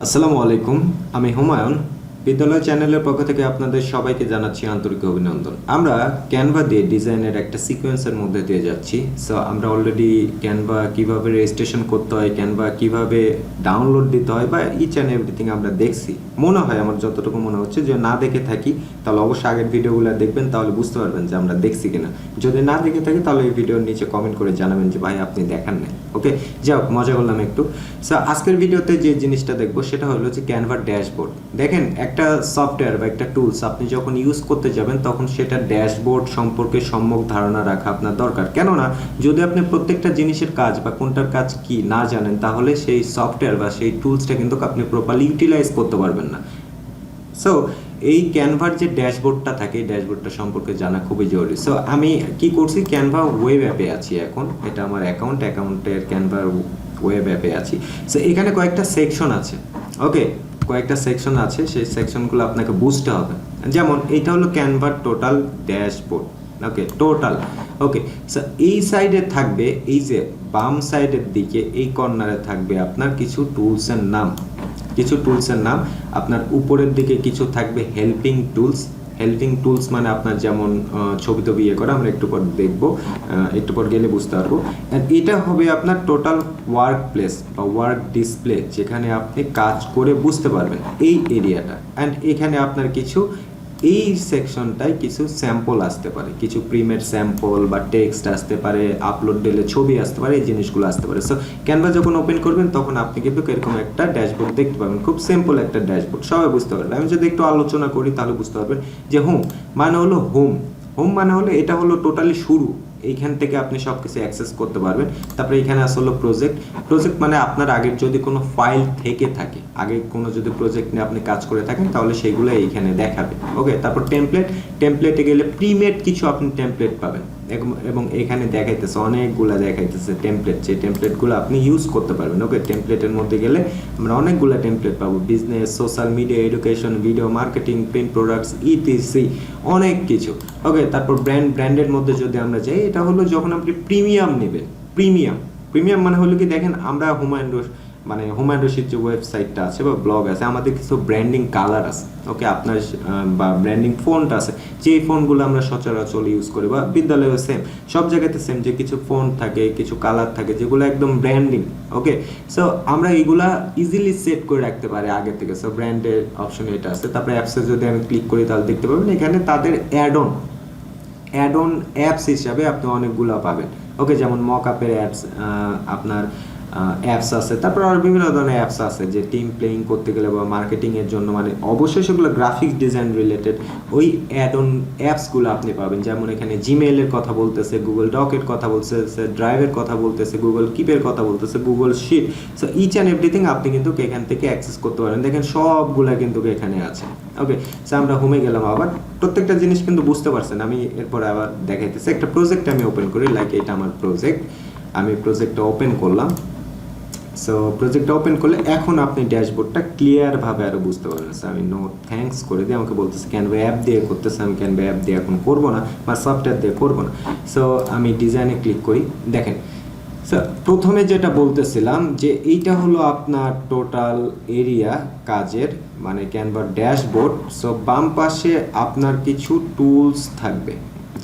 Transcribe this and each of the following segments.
আসসালামু আলাইকুম আমি হুমায়ুন বিদ্যালয় চ্যানেলের পক্ষ থেকে আপনাদের সবাইকে জানাচ্ছি আন্তরিক অভিনন্দন। আমরা ক্যানভা দিয়ে ডিজাইনের একটা সিকোয়েন্সের মধ্যে দিয়ে যাচ্ছি। সো আমরা অলরেডি ক্যানভা কীভাবে রেজিস্ট্রেশন করতে হয় ক্যানভা কীভাবে ডাউনলোড দিতে হয়, বা ইচ অ্যান্ড এভরিথিং আমরা দেখছি। মনে হয়, আমার যতটুকু মনে হচ্ছে, যে না দেখে থাকি, তাহলে অবশ্যই আগের ভিডিওগুলো দেখবেন, তাহলে বুঝতে পারবেন যে আমরা দেখছি কিনা। যদি না দেখে থাকি, তাহলে এই ভিডিওর নিচে কমেন্ট করে জানাবেন যে, ভাই, আপনি দেখান নাই। ওকে যাই হোক, মজা করলাম একটু। সো আজকের ভিডিওতে যে জিনিসটা দেখব, সেটা হলো যে ক্যানভার ড্যাশবোর্ড দেখেন একটা সফটওয়্যার বা একটা টুলস আপনি যখন ইউজ করতে যাবেন, তখন সেটা ড্যাশবোর্ড সম্পর্কে সম্যক ধারণা রাখা আপনার দরকার। কেননা, যদি আপনি প্রত্যেকটা জিনিসের কাজ বা কোনটার কাজ কি না জানেন, তাহলে সেই সফটওয়্যার বা সেই টুলসটা কিন্তু আপনি প্রপারলি ইউটিলাইজ করতে পারবেন না। সো এই ক্যানভার যে ড্যাশবোর্ডটা থাকে, এই ড্যাশবোর্ডটা সম্পর্কে জানা খুবই জরুরি। সো আমি কি করছি? ক্যানভা ওয়েব অ্যাপে আছি এখন। এটা আমার অ্যাকাউন্ট অ্যাকাউন্টের ক্যানভার ওয়েব অ্যাপে আছি। সো এখানে কয়েকটা সেকশন আছে। ওকে কয়েকটা সেকশন আছে, সেই সেকশনগুলো আপনাকে বুঝতে হবে। যেমন এইটা হলো ক্যানভার total dashboard okay total okay এই সাইডে থাকবে, এই যে বাম সাইডের দিকে, এই কর্নারে থাকবে আপনার কিছু টুলসের নাম। কিছু টুলসের নাম, আপনার উপরের দিকে কিছু থাকবে হেল্পিং টুলস হেল্পিং টুলস মানে আপনার যেমন ছবি টবি ইয়ে করা, আমরা একটু পর দেখব একটু পর গেলে বুঝতে পারব। এটা হবে আপনার টোটাল ওয়ার্ক প্লেস বা ওয়ার্ক ডিসপ্লে যেখানে আপনি কাজ করে বুঝতে পারবেন এই এরিয়াটা অ্যান্ড এখানে আপনার কিছু এই সেকশনটায় কিছু স্যাম্পল আসতে পারে। কিছু প্রিমের স্যাম্পল বা টেক্সট আসতে পারে আপলোড দিলে ছবি আসতে পারে, এই জিনিসগুলো আসতে পারে। সো ক্যানভা যখন ওপেন করবেন, তখন আপনি কিন্তু এরকম একটা ড্যাশবোর্ড দেখতে পাবেন। খুব সিম্পল একটা ড্যাশবোর্ড সবাই বুঝতে পারবেন আমি যদি একটু আলোচনা করি, তাহলে বুঝতে পারবেন যে হোম মানে হলো হোম হোম মানে হলো, এটা হলো টোটালি শুরু। এইখান থেকে আপনি সব কিছু অ্যাক্সেস করতে পারবেন। তারপরে এখানে আসলে প্রজেক্ট প্রজেক্ট মানে আপনার আগের যদি কোনো ফাইল থেকে থাকে আগে কোনো যদি প্রজেক্ট নিয়ে আপনি কাজ করে থাকেন, তাহলে সেগুলো এইখানে দেখাবে। ওকে তারপর টেমপ্লেট টেমপ্লেটে গেলে প্রিমেড কিছু আপনি টেমপ্লেট পাবেন। এবং- এখানে দেখাইতেছে, অনেকগুলা দেখাইতেছে টেমপ্লেট যে টেমপ্লেটগুলো আপনি ইউজ করতে পারবেন। ওকে টেমপ্লেটের মধ্যে গেলে আমরা অনেকগুলো টেমপ্লেট পাবো। Business social media education video marketing print products ETC অনেক কিছু। ওকে তারপর ব্র্যান্ড ব্র্যান্ডের মধ্যে যদি আমরা যাই, এটা হলো যখন আপনি প্রিমিয়াম নেবেন। প্রিমিয়াম প্রিমিয়াম মানে হলো কি, দেখেন আমরা হুমায়ুন রশ- মানে হুমায়ুন রশিদ যে ওয়েবসাইটটা আছে বা ব্লগ আছে, আমাদের কিছু ব্র্যান্ডিং কালার আছে ওকে আপনার বা ব্র্যান্ডিং ফোনটা আছে যে ফোনগুলো আমরা সচরাচর ইউজ করি, বা বিদ্যালয়েও সেম সব জায়গাতে সেম যে কিছু ফোন থাকে, কিছু কালার থাকে, যেগুলো একদম ব্র্যান্ডিং ওকে সো আমরা এইগুলা ইজিলি সেট করে রাখতে পারি আগে থেকে সো ব্র্যান্ডের অপশন এটা আছে, তারপরে অ্যাপসে যদি আমি ক্লিক করি তাহলে দেখতে পাবেন এখানে তাদের add on add on apps হিসাবে আপনি অনেকগুলো পাবেন ওকে যেমন মক আপের অ্যাপস আপনার অ্যাপস আছে। তারপর আরও বিভিন্ন ধরনের অ্যাপস আছে যে টিম প্লেইং করতে গেলে বা মার্কেটিংয়ের জন্য। মানে অবশ্যই সেগুলো গ্রাফিক্স ডিজাইন রিলেটেড ওই অ্যাড অন অ্যাপসগুলো আপনি পাবেন। যেমন এখানে জিমেইলের কথা বলতেছে গুগল ডকের কথা বলতেছে ড্রাইভের কথা বলতেছে গুগল কিপের কথা বলতেছে Google sheet so each and everything আপনি কিন্তু এখান থেকে অ্যাক্সেস করতে পারেন। দেখেন সবগুলা কিন্তু এখানে আছে। ওকে সো আমরা হোমে গেলাম আবার। প্রত্যেকটা জিনিস কিন্তু বুঝতে পারছেন। আমি এরপরে আবার দেখাইতেছি। একটা প্রজেক্ট আমি ওপেন করি লাইক এটা আমার প্রজেক্ট আমি প্রজেক্টটা ওপেন করলাম। সো প্রজেক্টটা ওপেন করলে এখন আপনি ড্যাশবোর্ডটা ক্লিয়ারভাবে আরও বুঝতে পারবেন। So, আমি নো থ্যাঙ্কস করে দিয়ে আমাকে বলতেছে ক্যানভা অ্যাপ দিয়ে করতেছে? আমি ক্যানভা অ্যাপ দিয়ে এখন করব না বা সফটওয়্যার দিয়ে করব না? সো আমি ডিজাইনে ক্লিক করি। দেখেন স্যার প্রথমে যেটা বলতেছিলাম যে এইটা হলো আপনার টোটাল এরিয়া কাজের মানে ক্যানভার ড্যাশবোর্ড সো বাম পাশে আপনার কিছু টুলস থাকবে।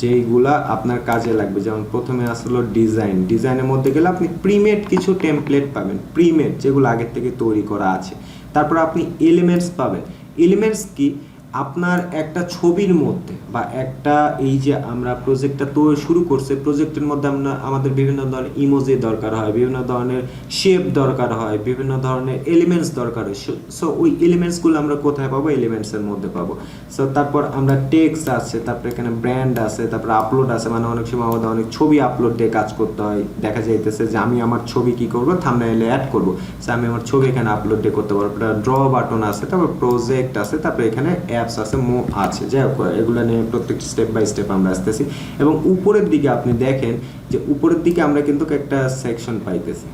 যেইগুলা আপনার কাজে লাগবে, যেমন প্রথমে আসলো ডিজাইন ডিজাইনের মধ্যে গেলে আপনি প্রিমেড কিছু টেমপ্লেট পাবেন। প্রিমেড যেগুলো আগের থেকে তৈরি করা আছে। তারপর আপনি এলিমেন্টস পাবেন। এলিমেন্টস কি? আপনার একটা ছবির মধ্যে বা একটা এই যে আমরা প্রজেক্টটা তো শুরু করছে প্রজেক্টের মধ্যে আমরা, আমাদের বিভিন্ন ধরনের ইমোজি দরকার হয়, বিভিন্ন ধরনের শেপ দরকার হয়, বিভিন্ন ধরনের এলিমেন্টস দরকার হয়। সো ওই এলিমেন্টসগুলো আমরা কোথায় পাবো? এলিমেন্টসের মধ্যে পাবো। সো তারপর আমরা টেক্সট আছে, তারপর এখানে ব্র্যান্ড আছে, তারপর আপলোড আছে। মানে অনেক সময় আমাদের অনেক ছবি আপলোড দিয়ে কাজ করতে হয়। দেখা যাইতেছে যে আমি আমার ছবি কি করব? থাম্বনেইলে অ্যাড করব। সো আমি আমার ছবি এখানে আপলোড দিয়ে করতে পারব। ড্র বাটন আছে, তারপর প্রজেক্ট আছে, তারপর এখানে অ্যাপস আছে মো আছে। যাই হোক, এগুলো নিয়ে প্রত্যেকটা স্টেপ বাই স্টেপ আমরা আসতেছি। এবং উপরের দিকে আপনি দেখেন যে উপরের দিকে আমরা কিন্তু একটা সেকশন পাইতেছি।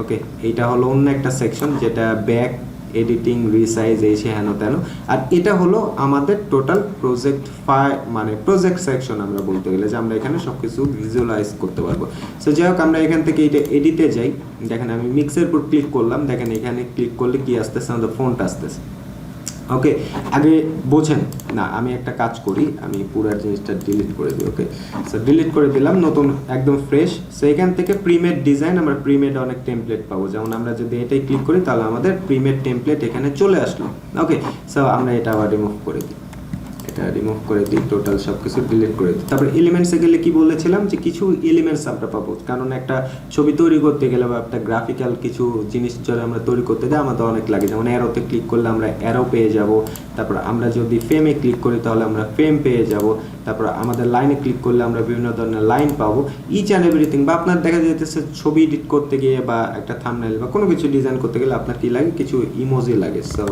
ওকে এইটা হলো অন্য একটা সেকশন যেটা ব্যাক এডিটিং রিসাইজ এই সে হেন তেন। আর এটা হলো আমাদের টোটাল প্রজেক্ট ফাই মানে প্রজেক্ট সেকশন আমরা বলতে গেলে, যে আমরা এখানে সব কিছু ভিজুয়ালাইজ করতে পারব। সো যাই হোক, আমরা এখান থেকে এটা এডিটে যাই। দেখেন, আমি মিক্সের উপর ক্লিক করলাম। দেখেন, এখানে ক্লিক করলে কি আসতেছে? আমাদের ফোনটা আসতেছে। ওকে আগে বোঝেন। না, আমি একটা কাজ করি, আমি পুরো জিনিসটা ডিলিট করে দিই ওকে সো ডিলিট করে দিলাম, নতুন, একদম ফ্রেশ সো এখান থেকে প্রিমেড ডিজাইন আমরা প্রিমেড অনেক টেমপ্লেট পাবো। যেমন আমরা যদি এটাই ক্লিক করি, তাহলে আমাদের প্রিমেড টেমপ্লেট এখানে চলে আসলো ওকে সো আমরা এটা আবার রিমুভ করে দিই। এটা রিমুভ করে দিই টোটাল সব কিছু ডিলিট করে দিই। তারপর এলিমেন্টসে গেলে কি বলেছিলাম যে কিছু এলিমেন্টস আমরা পাবো। কারণ একটা ছবি তৈরি করতে গেলে বা একটা গ্রাফিক্যাল কিছু জিনিস যদি আমরা তৈরি করতে যাই আমাদের অনেক লাগে। যেমন অ্যারোতে ক্লিক করলে আমরা অ্যারো পেয়ে যাব। তারপর আমরা যদি ফ্রেমে ক্লিক করি, তাহলে আমরা ফ্রেম পেয়ে যাব। তারপর আমাদের লাইনে ক্লিক করলে আমরা বিভিন্ন ধরনের লাইন পাবো। ইচ অ্যান্ড এভরিথিং বা আপনার দেখা যাইতেছে ছবি এডিট করতে গিয়ে বা একটা থামনেল বা কোনো কিছু ডিজাইন করতে গেলে আপনার কী লাগে? কিছু ইমোজি লাগে। সো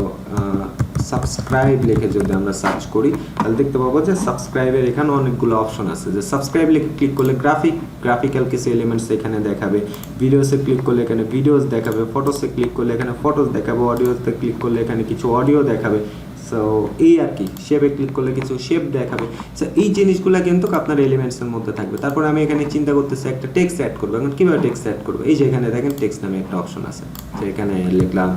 সাবস্ক্রাইব লিখে যদি আমরা সার্চ করি, তাহলে দেখতে পাবো যে সাবস্ক্রাইবের এখানে অনেকগুলো অপশন আছে। যে সাবস্ক্রাইব লিখে ক্লিক করলে গ্রাফিক গ্রাফিক্যাল কিছু এলিমেন্টস এখানে দেখাবে। ভিডিওসে ক্লিক করলে এখানে ভিডিওস দেখাবে। ফটোসে ক্লিক করলে এখানে ফটোস দেখাবে। অডিওতে ক্লিক করলে এখানে কিছু অডিও দেখাবে। সো এই আর কি শেপে ক্লিক করলে কিছু শেপ দেখাবে। সো এই জিনিসগুলো কিন্তু আপনার এলিমেন্টসের মধ্যে থাকবে। তারপর আমি এখানে চিন্তা করতেছি, একটা টেক্সট অ্যাড করব। এখন কীভাবে টেক্সট অ্যাড করব? এই যে এখানে দেখেন টেক্সট নামে একটা অপশন আছে। তো এখানে লিখলাম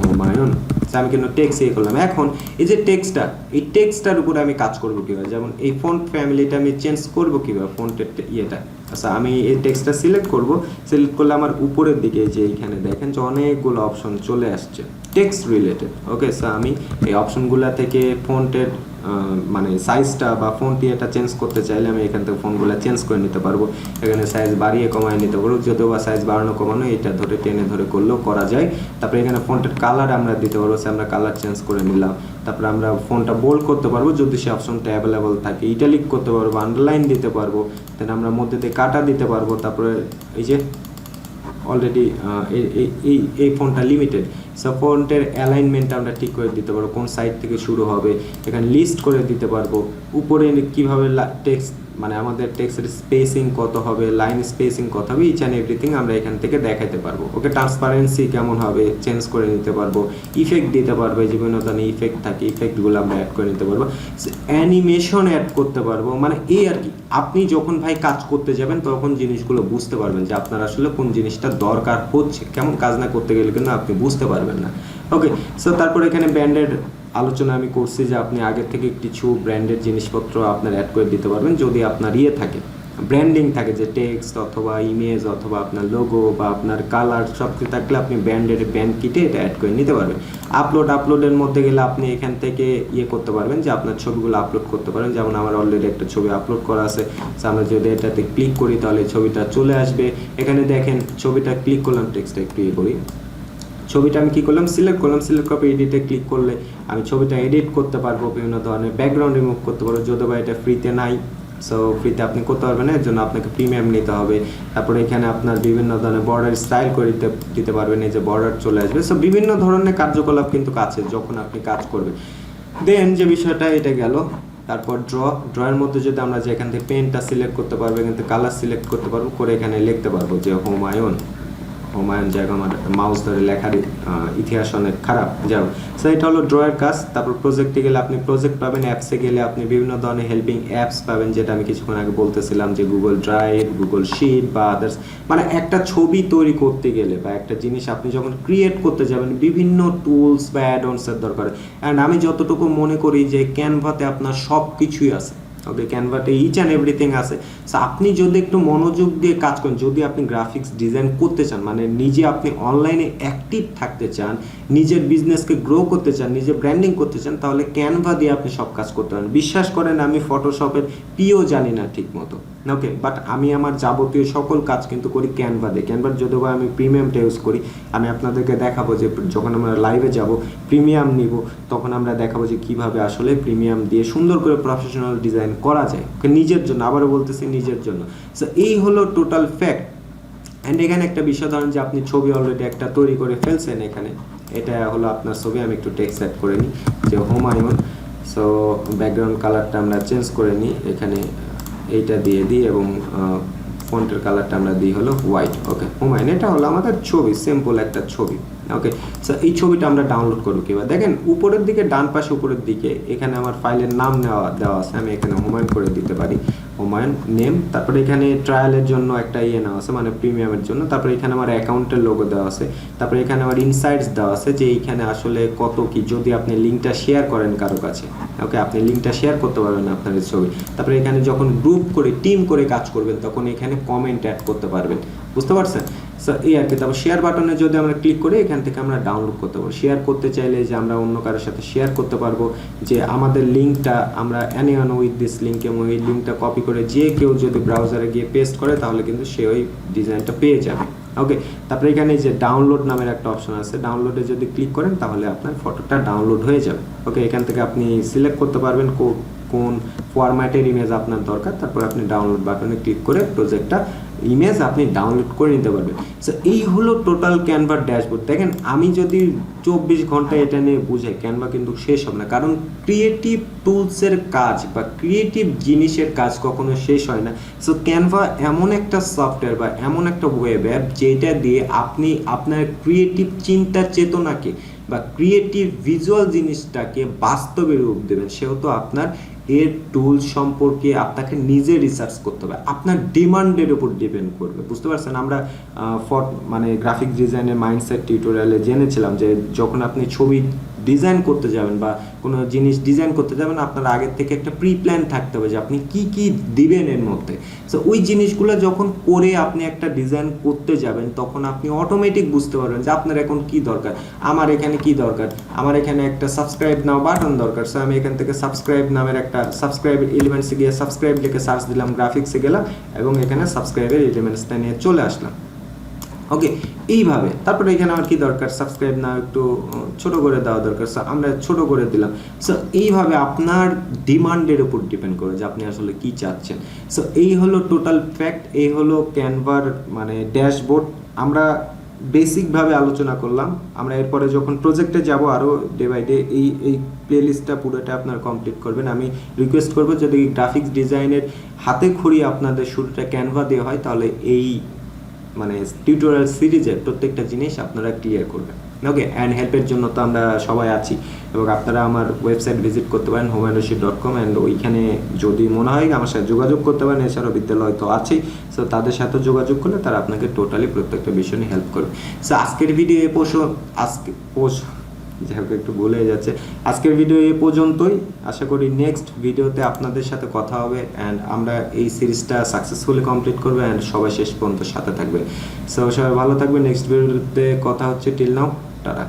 হুমায়ুন। আমি কিন্তু টেক্সট ইয়ে করলাম। এখন, এই যে টেক্সটটা এই টেক্সটটার উপরে আমি কাজ করব কীভাবে? যেমন এই ফন্ট ফ্যামিলিটা আমি চেঞ্জ করব কীভাবে? ফন্টের ইয়েটা। আচ্ছা আমি এই টেক্সটটা সিলেক্ট করব। সিলেক্ট করলে আমার উপরের দিকে যে এইখানে দেখেন যে অনেকগুলো অপশন চলে আসছে টেক্সট রিলেটেড ওকে স্যার আমি এই অপশনগুলো থেকে ফন্টের মানে সাইজটা বা ফোনটি এটা চেঞ্জ করতে চাইলে আমি এখান থেকে ফোনগুলো চেঞ্জ করে নিতে পারব। এখানে সাইজ বাড়িয়ে কমায় নিতে পারব যদিও বা সাইজ বাড়ানো কমানো, এটা ধরে টেনে ধরে করলেও করা যায়। তারপরে এখানে ফোনটার কালার আমরা দিতে পারব সে আমরা কালার চেঞ্জ করে নিলাম। তারপরে আমরা ফোনটা বোল্ড করতে পারব, যদি সে অপশনটা অ্যাভেলেবল থাকে। ইটালিক করতে পারব আন্ডারলাইন দিতে পারব দেন আমরা মধ্যে দিয়ে কাটা দিতে পারব, তারপরে এই যে অলরেডি এই এই ফোনটা লিমিটেড সো ফোনটের অ্যালাইনমেন্ট আমরা ঠিক করে দিতে পারব, কোন সাইড থেকে শুরু হবে, এখানে লিস্ট করে দিতে পারব, উপরে কীভাবে টেক্সট মানে আমাদের টেক্সটের স্পেসিং কত হবে লাইন স্পেসিং কত হবে ইচ অ্যান্ড এভরিথিং আমরা এখান থেকে দেখাতে পারব। ওকে ট্রান্সপারেন্সি কেমন হবে চেঞ্জ করে নিতে পারব ইফেক্ট দিতে পারব বিভিন্ন ধরনের ইফেক্ট থাকে ইফেক্টগুলো আমরা অ্যাড করে নিতে পারব। অ্যানিমেশন অ্যাড করতে পারব মানে এই আর কি, আপনি যখন ভাই কাজ করতে যাবেন, তখন জিনিসগুলো বুঝতে পারবেন যে আপনার আসলে কোন জিনিসটা দরকার হচ্ছে। কেমন কাজ না করতে গেলে কিন্তু আপনি বুঝতে পারবেন না। ওকে সো তারপর এখানে ব্র্যান্ডেড আলোচনা আমি করছি যে আপনি আগে থেকে কিছু ব্র্যান্ডের জিনিসপত্র আপনার অ্যাড করে দিতে পারবেন যদি আপনার ইয়ে থাকে ব্র্যান্ডিং থাকে যে টেক্সট অথবা ইমেজ অথবা আপনার লোগো বা আপনার কালার সব কিছু থাকলে আপনি ব্র্যান্ডের ব্যান্ড কিটে এটা অ্যাড করে নিতে পারবেন। আপলোড আপলোডের মধ্যে গেলে আপনি এখান থেকে ইয়ে করতে পারবেন যে আপনার ছবিগুলো আপলোড করতে পারেন যেমন আমার অলরেডি একটা ছবি আপলোড করা আছে আমরা যদি এটাতে ক্লিক করি তাহলে ছবিটা চলে আসবে। এখানে দেখেন, ছবিটা ক্লিক করলাম টেক্সটটা একটু ইয়ে করি। ছবিটা আমি কি করলাম? সিলেক্ট করলাম সিলেক্ট করে এডিটে ক্লিক করলে আমি ছবিটা এডিট করতে পারব, বিভিন্ন ধরনের ব্যাকগ্রাউন্ড রিমুভ করতে পারব। যদিও বা এটা ফ্রিতে নাই সো ফ্রিতে আপনি করতে পারবেন এর জন্য আপনাকে প্রিমিয়াম নিতে হবে। তারপরে এখানে আপনার বিভিন্ন ধরনের বর্ডার স্টাইল করে দিতে দিতে পারবেন, এই যে বর্ডার চলে আসবে। সো বিভিন্ন ধরনের কার্যকলাপ কিন্তু কাছে, যখন আপনি কাজ করবেন। দেন যে বিষয়টা, এটা গেল। তারপর ড্র ড্রয়ের মধ্যে যদি আমরা যে এখান থেকে পেনটা সিলেক্ট করতে পারব, এখান থেকে কালার সিলেক্ট করতে পারব, করে এখানে লিখতে পারব যে হুমায়ুন হুমায়ুন জায়গা মাউস ধরে লেখার ইতিহাস অনেক খারাপ। যাও সো এটা হলো ড্রয়ের কাজ। তারপর প্রজেক্টে গেলে আপনি প্রজেক্ট পাবেন অ্যাপসে গেলে আপনি বিভিন্ন ধরনের হেল্পিং অ্যাপস পাবেন, যেটা আমি কিছুক্ষণ আগে বলতেছিলাম যে গুগল ড্রাইভ গুগল শিট বা আদার্স মানে একটা ছবি তৈরি করতে গেলে বা একটা জিনিস আপনি যখন ক্রিয়েট করতে যাবেন, বিভিন্ন টুলস বা অ্যাডঅনসের দরকার। অ্যান্ড আমি যতটুকু মনে করি যে ক্যানভাতে আপনার সব কিছুই আছে। ওকে ক্যানভাতে ইচ অ্যান্ড এভরিথিং আছে। সো আপনি যদি একটু মনোযোগ দিয়ে কাজ করেন, যদি আপনি গ্রাফিক্স ডিজাইন করতে চান মানে নিজে আপনি অনলাইনে অ্যাক্টিভ থাকতে চান, নিজের বিজনেসকে গ্রো করতে চান নিজে ব্র্যান্ডিং করতে চান, তাহলে ক্যানভা দিয়ে আপনি সব কাজ করতে পারেন। বিশ্বাস করেন, আমি ফটোশপের পিও জানি না ঠিক মতো ওকে বাট আমি আমার যাবতীয় সকল কাজ কিন্তু করি ক্যানভা দিয়ে। ক্যানভার যদিও বা আমি প্রিমিয়ামটা ইউজ করি, আমি আপনাদেরকে দেখাবো যে যখন আমরা লাইভে যাব প্রিমিয়াম নিব, তখন আমরা দেখাবো যে কীভাবে আসলে প্রিমিয়াম দিয়ে সুন্দর করে প্রফেশনাল ডিজাইন করা যায়। নিজের জন্য, আবারও বলতেছি নিজের জন্য। সো এই হলো টোটাল ফ্যাক্ট অ্যান্ড এখানে একটা বিষয় ধরেন যে আপনি ছবি অলরেডি একটা তৈরি করে ফেলছেন এখানে। এটা হলো আপনার ছবি, আমি একটু টেক্সট অ্যাড করে নিই, যে হুমায়ুন। সো ব্যাকগ্রাউন্ড কালারটা আমরা চেঞ্জ করে নিই, এখানে এইটা দিয়ে দিই এবং ফন্টের কালারটা আমরা দিই হলো হোয়াইট ওকে হুমায়ুন এটা হলো আমাদের ছবি সিম্পল একটা ছবি ওকে এই ছবিটা আমরা ডাউনলোড করব কীভাবে? দেখেন, উপরের দিকে, ডান পাশে উপরের দিকে, এখানে আমার ফাইলের নাম নেওয়া, দেওয়া আছে, আমি এখানে হুমায়ুন করে দিতে পারি। হুমায়ুন নেম, তারপরে এখানে ট্রায়ালের জন্য একটা ইয়ে নেওয়া আছে মানে প্রিমিয়ামের জন্য। তারপরে এখানে আমার অ্যাকাউন্টের লোগো দেওয়া আছে। তারপরে এখানে আমার ইনসাইটস দেওয়া আছে যে এইখানে আসলে কত কি, যদি আপনি লিঙ্কটা শেয়ার করেন কারও কাছে। ওকে আপনি লিঙ্কটা শেয়ার করতে পারবেন আপনার ছবি। তারপরে এখানে যখন গ্রুপ করে টিম করে কাজ করবেন, তখন এখানে কমেন্ট অ্যাড করতে পারবেন। বুঝতে পারছেন? এই আর কি। তারপর শেয়ার বাটনে যদি আমরা ক্লিক করি, এখান থেকে আমরা ডাউনলোড করতে পারব। শেয়ার করতে চাইলে যে আমরা অন্য কারোর সাথে শেয়ার করতে পারব, যে আমাদের লিঙ্কটা আমরা অ্যানিওয়ান উইথ দিস লিঙ্ক এবং এই লিঙ্কটা কপি করে যে কেউ যদি ব্রাউজারে গিয়ে পেস্ট করে, তাহলে কিন্তু সে ওই ডিজাইনটা পেয়ে যাবে। ওকে তারপরে এখানে যে ডাউনলোড নামের একটা অপশন আছে। ডাউনলোডে যদি ক্লিক করেন, তাহলে আপনার ফটোটা ডাউনলোড হয়ে যাবে। ওকে এখান থেকে আপনি সিলেক্ট করতে পারবেন কোন ফরম্যাটের ইমেজ আপনার দরকার। তারপর আপনি ডাউনলোড বাটনে ক্লিক করে প্রজেক্টটা ইমেজ আপনি ডাউনলোড করে নিতে পারবেন। সো এই হলো টোটাল ক্যানভার ড্যাশবোর্ড দেখেন, আমি যদি চব্বিশ ঘণ্টা এটা নিয়ে বুঝাই ক্যানভা কিন্তু শেষ হবে না। কারণ ক্রিয়েটিভ টুলসের কাজ বা ক্রিয়েটিভ জিনিসের কাজ কখনো শেষ হয় না। সো ক্যানভা এমন একটা সফটওয়্যার বা এমন একটা ওয়েব অ্যাপ যেটা দিয়ে আপনি আপনার ক্রিয়েটিভ চিন্তা চেতনাকে বা ক্রিয়েটিভ ভিজুয়াল জিনিসটাকে বাস্তবে রূপ দেবেন। সেহেতু আপনার এর টুল সম্পর্কে আপনাকে নিজে রিসার্চ করতে হবে। আপনার ডিমান্ডের উপর ডিপেন্ড করবে, বুঝতে পারছেন? আমরা ফর মানে গ্রাফিক ডিজাইনের মাইন্ডসেট টিউটোরিয়ালে জেনেছিলাম যে যখন আপনি ছবি ডিজাইন করতে যাবেন বা কোনো জিনিস ডিজাইন করতে যাবেন, আপনার আগের থেকে একটা প্রি প্ল্যান থাকতে হবে যে আপনি কি কি দিবেন এর মধ্যে। সো ওই জিনিসগুলো যখন করে আপনি একটা ডিজাইন করতে যাবেন, তখন আপনি অটোমেটিক বুঝতে পারবেন যে আপনার এখন কি দরকার, আমার এখানে কি দরকার, আমার এখানে একটা সাবস্ক্রাইব নাও বাটন দরকার। সো আমি এখান থেকে সাবস্ক্রাইব নামের একটা সাবস্ক্রাইব এলিমেন্টসে গিয়ে সাবস্ক্রাইব লিখে সার্চ দিলাম গ্রাফিক্সে গেলাম এবং এখানে সাবস্ক্রাইবের এলিমেন্টসটা নিয়ে চলে আসলাম। ওকে এইভাবে। তারপরে এখানে আমার কি দরকার? সাবস্ক্রাইব না একটু ছোট করে দেওয়া দরকার। আমরা ছোট করে দিলাম। সো এইভাবে আপনার ডিমান্ডের উপর ডিপেন্ড করে যে আপনি আসলে কি চাচ্ছেন। সো এই হলো টোটাল ফ্যাক্ট এই হলো ক্যানভার মানে ড্যাশবোর্ড আমরা বেসিকভাবে আলোচনা করলাম। আমরা এরপরে যখন প্রজেক্টে যাব আরও ডে বাই ডে এই এই প্লেলিস্টটা পুরোটা আপনার কমপ্লিট করবেন। আমি রিকোয়েস্ট করব, যদি গ্রাফিক্স ডিজাইনের হাতে খড়ি আপনাদের শুরুটা ক্যানভা দেওয়া হয়, তাহলে এই মানে টিউটোরিয়াল সিরিজের প্রত্যেকটা জিনিস আপনারা ক্লিয়ার করবেন। ওকে অ্যান্ড হেল্পের জন্য তো আমরা সবাই আছি। এবং আপনারা আমার ওয়েবসাইট ভিজিট করতে পারেন হোমেন ডট কম অ্যান্ড ওইখানে যদি মনে হয় আমার সাথে যোগাযোগ করতে পারেন, এছাড়াও বিদ্যালয় তো আছেই। সো তাদের সাথে যোগাযোগ করলে তারা আপনাকে টোটালি প্রত্যেকটা বিষয় নিয়ে হেল্প করবে। সো আজকের ভিডিও এ পোষ আজকে পোষ যাই হোক, একটু ভুলে যাচ্ছে। আজকের ভিডিও এ পর্যন্তই। আশা করি নেক্সট ভিডিওতে আপনাদের সাথে কথা হবে অ্যান্ড আমরা এই সিরিজটা সাকসেসফুলি কমপ্লিট করব অ্যান্ড সবাই শেষ পর্যন্ত সাথে থাকবে। সো সবাই ভালো থাকবে নেক্সট ভিডিওতে কথা হচ্ছে। Till now tata.